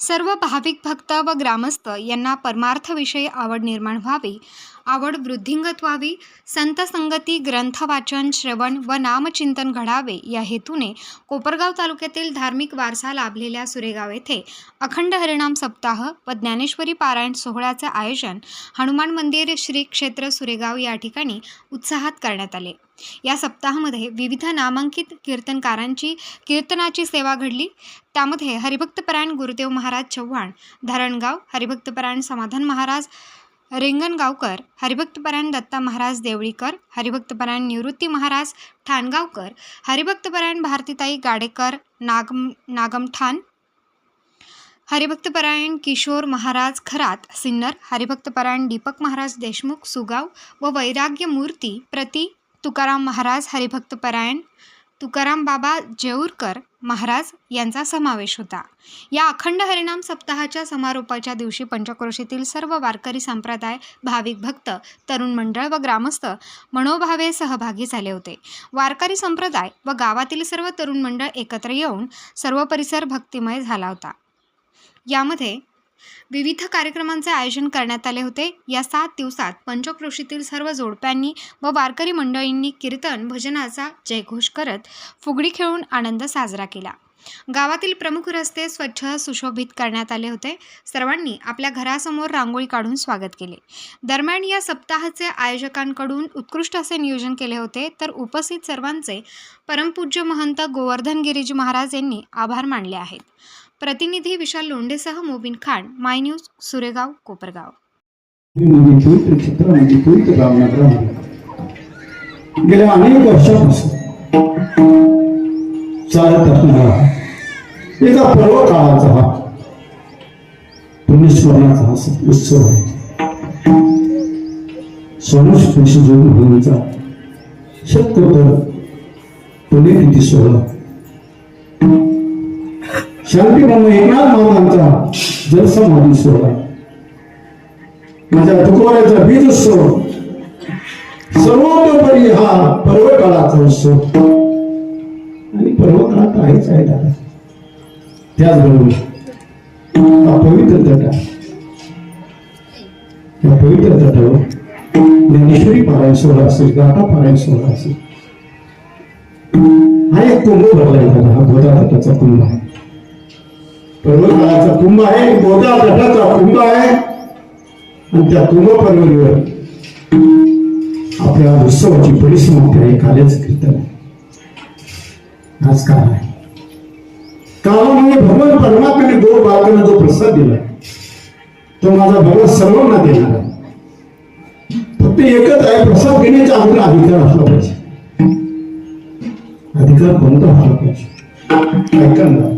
सर्व भाविक भक्त व ग्रामस्थ यांना परमार्थविषयी आवड निर्माण व्हावी. आवड वृद्धिंगत व्हावी संत संगती श्रवण व नामचिंतन घडावे या हेतूने कोपरगाव तालुक्यातील धार्मिक वारसा लाभलेल्या सुरेगाव येथे अखंड हरिणाम सप्ताह व ज्ञानेश्वरी पारायण सोहळ्याचे आयोजन हनुमान मंदिर श्री क्षेत्र सुरेगाव या ठिकाणी उत्साहात करण्यात आले. या सप्ताहामध्ये विविध नामांकित कीर्तनकारांची कीर्तनाची सेवा घडली. त्यामध्ये हरिभक्तपरायण गुरुदेव महाराज चव्हाण धरणगाव हरिभक्तपरायण समाधान महाराज रिंगणगावकर हरिभक्तपरायण दत्ता महाराज देवळीकर हरिभक्तपरायण निवृत्ती महाराज ठाणगावकर हरिभक्तपरायण भारतीताई गाडेकर नागम नागमठाण हरिभक्तपरायण किशोर महाराज खरात सिन्नर हरिभक्तपरायण दीपक महाराज देशमुख सुगाव व वैराग्य मूर्ती प्रति तुकाराम महाराज हरिभक्तपरायण तुकाराम बाबा जेऊरकर महाराज यांचा समावेश होता. या अखंड हरिनाम सप्ताहाच्या समारोपाच्या दिवशी पंचक्रोशीतील सर्व वारकरी संप्रदाय भाविक भक्त तरुण मंडळ व ग्रामस्थ मनोभावे सहभागी झाले होते. वारकरी संप्रदाय व गावातील सर्व तरुण मंडळ एकत्र येऊन सर्व परिसर भक्तिमय झाला होता. यामध्ये विविध कार्यक्रमांचे आयोजन करण्यात आले होते. या सात दिवसात पंचक्रोशीतील सर्व जोडप्यांनी व वारकरी मंडळींनी कीर्तन भजनाचा जयघोष करत फुगडी खेळून आनंद साजरा केला. गावातील प्रमुख रस्ते स्वच्छ सुशोभित करण्यात आले होते. सर्वांनी आपल्या घरासमोर रांगोळी काढून स्वागत केले. दरम्यान या सप्ताहाचे आयोजकांकडून उत्कृष्ट असे नियोजन केले होते. तर उपस्थित सर्वांचे परमपूज्य महंत गोवर्धन गिरीजी महाराज यांनी आभार मानले आहेत. प्रतिनिधी विशाल लोंढेसह मोबिन खान माय न्यूज सुरेगाव कोपरगाव. गेल्या अनेक वर्षापासून चालत असणारा एका पर्व काळाचा हा पुण्यस्मरणाचा हा उत्सव आहे. सोनश जोडून भूमीचा शतकोत्तर पुण्यतिथी सोहळा. शेवटी म्हणून एकनाथ महाराजांचा जलसमाधी सोहळा माझ्या म्हणजे तुकोऱ्याचा बीज उत्सव सर्वोपरी हा पर्वकाळाचा उत्सव. आणि पर्वकाळात आहेच आहे दादा. त्याचबरोबर हा पवित्र तटा या पवित्र तटावर ज्ञानेश्वरी पारायण सोहळा असेल गाठा पारायण सोहळा असेल. हा एक कुंभ भरलाय दादा हा गोदा तटाचा कुंभ आहे. पर्वकाळाचा कुंभ आहे मोठा तटाचा कुंभ आहे. आणि त्या कुंभपर्वणीवर आपल्या उत्सवाची परिसमाप्ती आहे कालेच कीर्तन आज काय आहे. कामामुळे भगवान परमात्म्याने गोड बालकांना जो प्रसाद दिला तो माझा भगवान सर्वांना देणार आहे. फक्त एकच आहे प्रसाद घेण्याचा आपला अधिकार असला पाहिजे. अधिकार कोणता असला पाहिजे? ऐका ना.